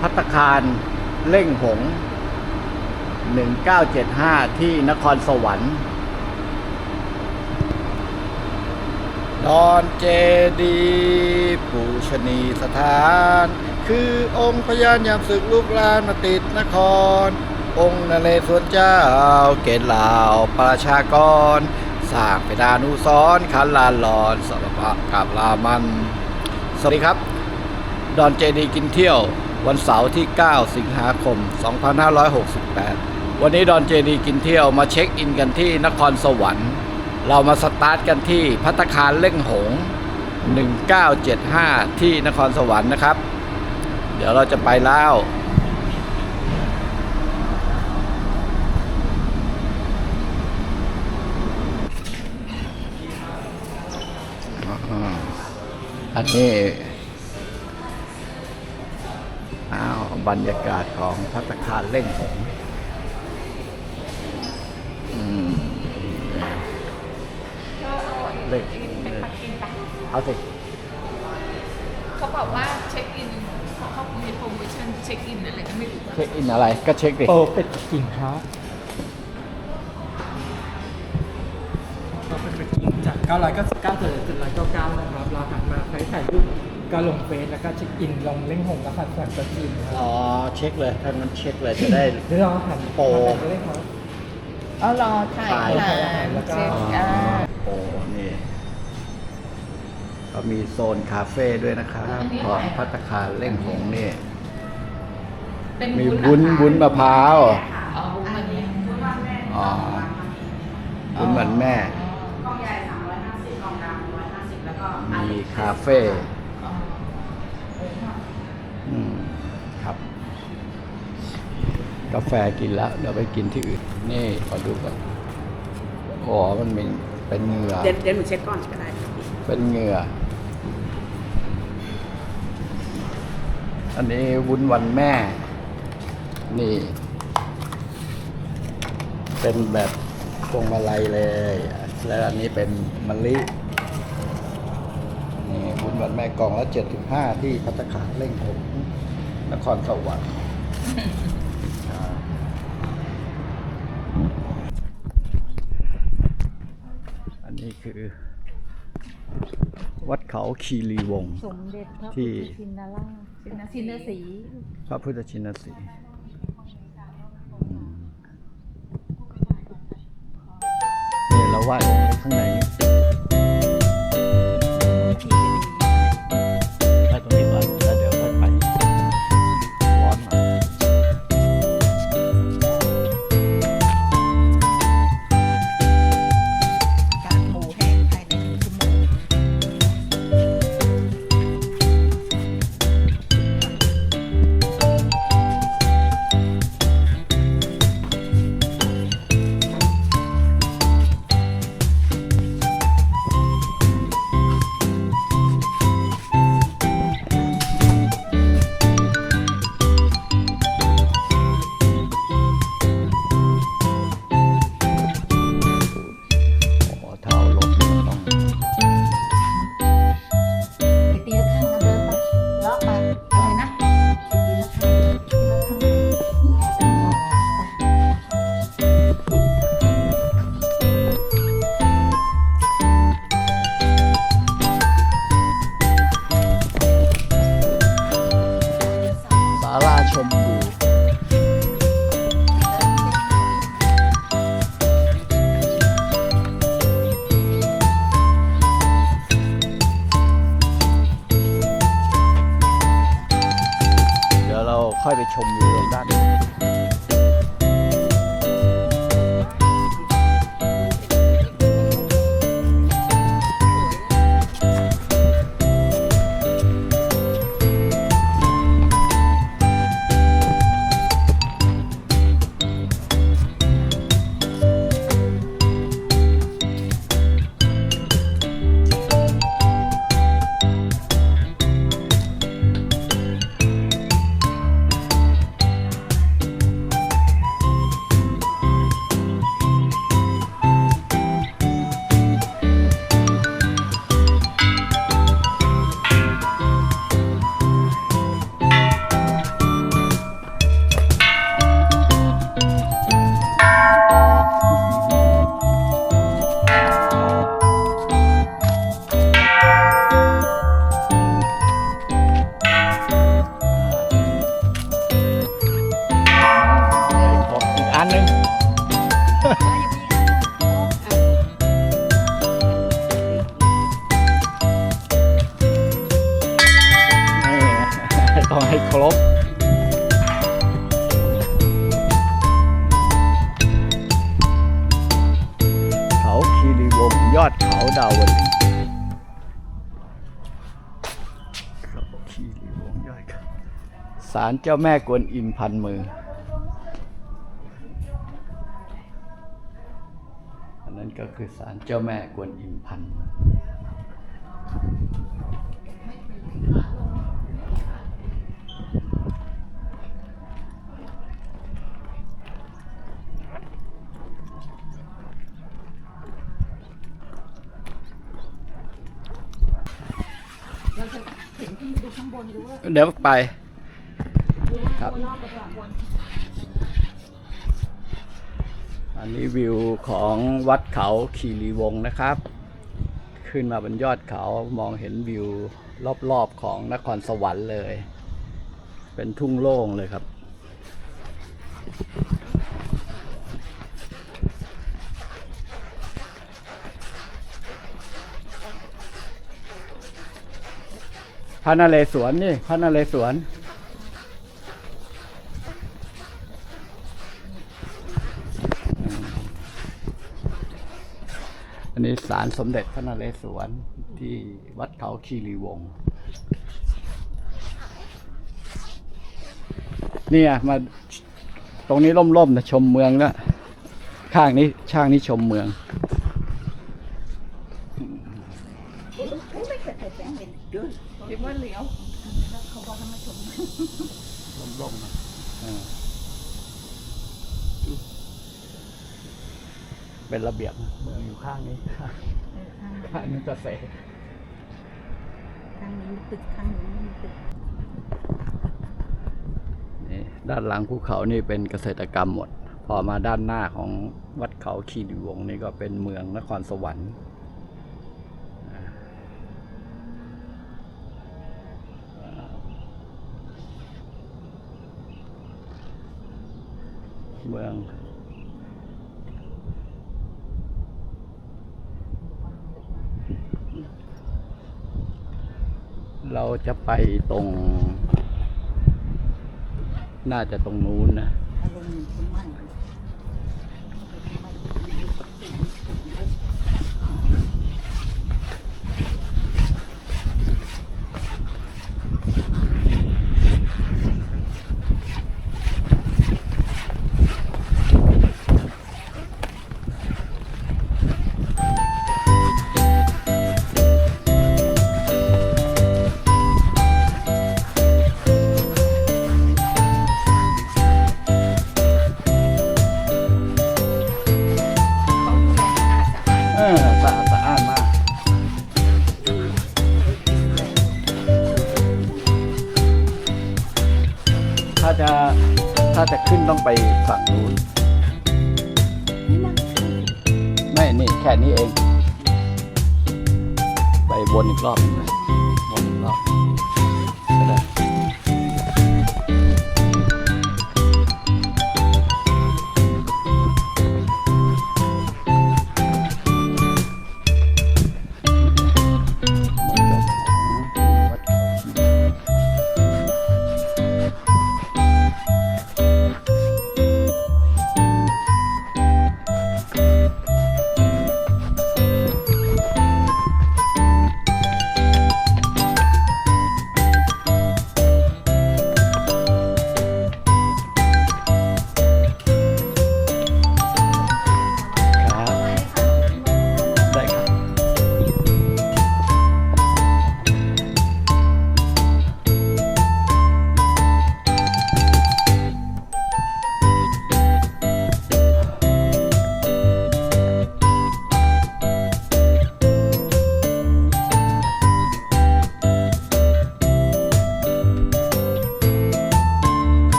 พัตคารเล่งหง 1975 ที่นครสวรรค์ ดอนเจดีปูชนีสถาน คือองค์พญานยามศึกลูกลานมาติดนคร องค์นเรศวรเจ้า เกณฑ์ลาวประชากรสร้างเป็นอนุสรณ์คันลานหลอนสรพะกับลามัน สวัสดีครับ ดอนเจดีกินเที่ยว วันเสาร์ที่ 9 สิงหาคม 2568 วันนี้ดอนเจดีกินเที่ยวมาเช็คอินกันที่นครสวรรค์ เรามาสตาร์ทกันที่พัตคารเล่งหง 1975 ที่นครสวรรค์นะครับ เดี๋ยวเราจะไปแล้วอันนี้ บรรยากาศของพัตตาคารเล่งหงอืมเล่งเอาสิเขาบอกว่าเช็คอินเขาเขามีโปรโมชั่นเช็คอินอะไรก็ไม่รู้เช็คอินอะไรก็เช็คดิโอ้เป็ดปักกิ่งครับก็เป็นเป็ดปักกิ่งจาก999ถึง799นะครับเราหันมาใช้ถ่ายรูป ก็ลงเฟซแล้วก็เช็คอินลงเล่งหงและผัดสวนกระจีนครับอ๋อเช็คเลยถ้างั้นเช็คเลยจะได้เดี๋ยวเราหันโปรมาถ่ายเล่งครับเอารอถ่ายถ่ายอาหารเช็คอ่าโอ้นี่ก็มีโซนคาเฟ่ด้วยนะครับของพัตตาคารเล่งหงนี่ เป็นมีวุ้นวุ้นวุ้นมะพร้าวเอาวุ้นอันนี้อ๋อ วุ้นเหมือนแม่ กล่องใหญ่350กล่องดำ150 แล้วก็อันมีเล็กคาเฟ่อ๋อ อืมครับ กาแฟกินแล้วเดี๋ยวไปกินที่อื่น นี่ขอดูก่อนอ๋อมันมีเป็นเหงื่อ เดี๋ยวเดี๋ยวหนูเช็คก่อนก็ได้เป็นเหงื่อ อันนี้วุ้นวันแม่ นี่ เป็นแบบพวงมาลัยเลย แล้วอันนี้เป็นมะลิ นี่วุ้นวันแม่กล่องละเจ็ดสิบห้าที่พัตตาคารเล่งหงนครสวรรค์อ่าอันนี้คือ วัดเขาคีรีวงศ์สมเด็จพระที่พุทธชินราชชินสีห์พระพุทธชินสีห์อืมนี่เราไหว้องค์ข้างใน ช ศาลเจ้าแม่กวนอิมพันมือ อันนั้นก็คือศาลเจ้าแม่กวนอิมพันเดี๋ยวไป ครับ อันนี้วิวของวัดเขาคีรีวงนะครับ ขึ้นมาบนยอดเขามองเห็นวิวรอบๆของนครสวรรค์เลย เป็นทุ่งโล่งเลยครับพระนเรศวรนี่พระนเรศวร นนี้ศาลสมเด็จพระนเรศวรที่วัดเขาคีรีวงศ์เนี่ยมาตรงนี้ร่มๆนะชมเมืองแล้วข้างนี้ช่างนี้ชมเมืองคิดว่าเลี้ยวร่มๆนะ เออเป็นระเบียบนะเมืองอยู่ข้างนี้ข้างนี้เกษตรข้างนี้มีตึกข้างนี้มีตึกนี่ด้านหลังภูเขานี่เป็นเกษตรกรรมหมด พอมาด้านหน้าของวัดเขาคีรีวงศ์นี่ก็เป็นเมืองนครสวรรค์อ่าเมือง เราจะไปตรง น่าจะตรงนู้นนะ ถ้าจะขึ้นต้องไปฝั่งนู้นไม่นี่แค่นี้เอง ไปวนอีกรอบนึง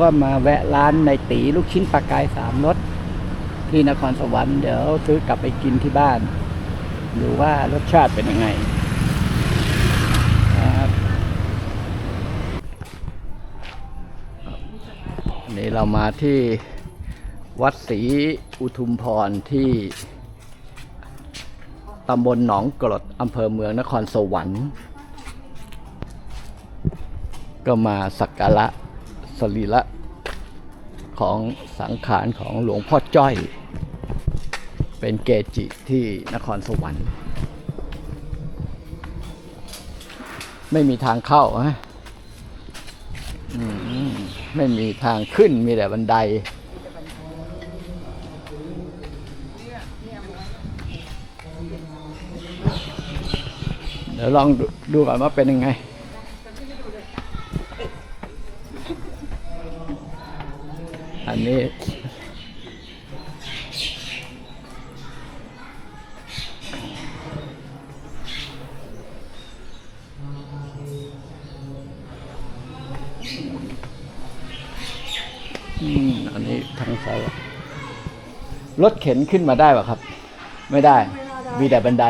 ก็มาแวะร้านในตีลูกชิ้นปลากายสามรสที่นครสวรรค์เดี๋ยวซื้อกลับไปกินที่บ้านดูว่ารสชาติเป็นยังไงครับนี่เรามาที่วัดศรีอุทุมพรที่ตำบลหนองกรดอำเภอเมืองนครสวรรค์ ก็มาสักการะ สรีระของสังขารของหลวงพ่อจ้อย เป็นเกจิที่นครสวรรค์ ไม่มีทางเข้าฮะมไม่มีทางขึ้นมีแต่บันได เดี๋ยวลองดดูก่อนว่าเป็นยังไง อันนี้อืมอันนี้ทางซ้ายรถเข็นขึ้นมาได้ป่ะครับ ไม่ได้ มีแต่บันได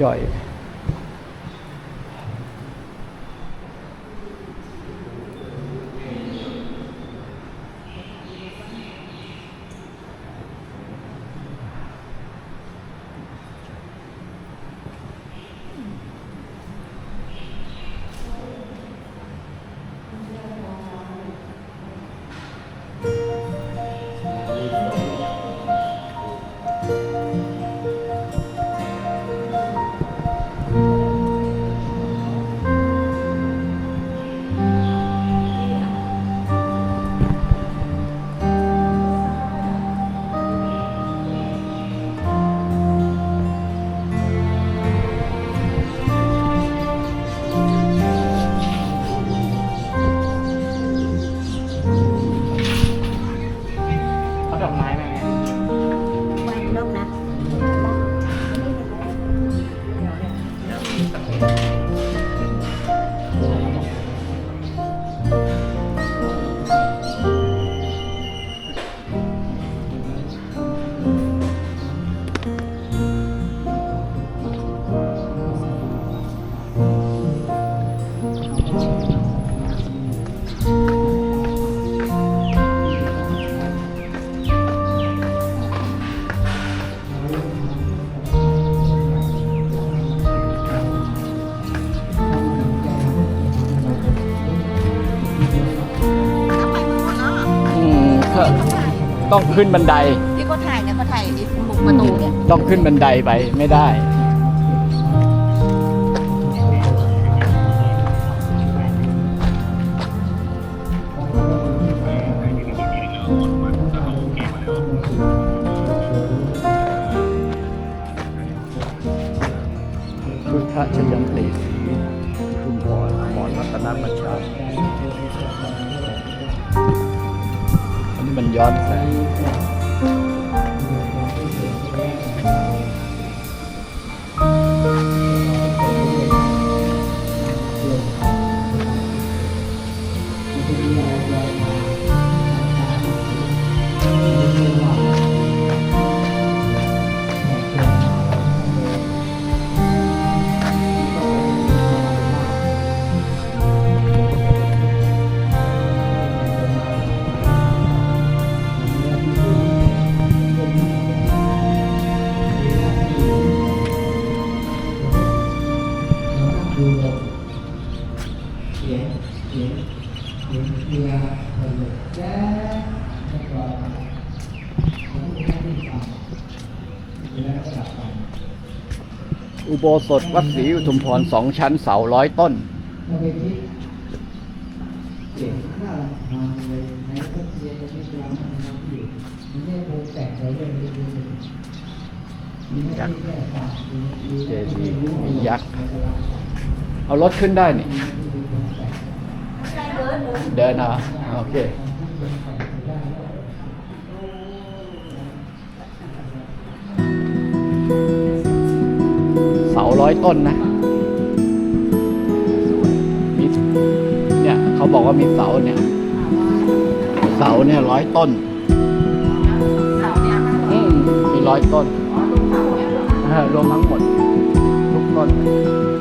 ข ต้องขึ้นบันได ที่เขาถ่ายเนี่ยเขาถ่ายไอ้มุมประตูเนี่ย ต้องขึ้นบันไดไปไม่ได้ มัน อุโบสถวัดศรีอุทุมพรสองชั้นเสาร้อยต้น ยักเจดีย์ยักเอารถขึ้นได้นี่ เดินเหรอโอเค ร้อยต้นนะมีเนี่ยเขาบอกว่ามีเสาเนี่ยเสาเนี่ยร้อยต้นเสาเนี่ยค่ะอืมมีร้อยต้นอ๋อตรงเสาเนี่ยเหรอคะเออรวมทั้งหมดทุกต้นอ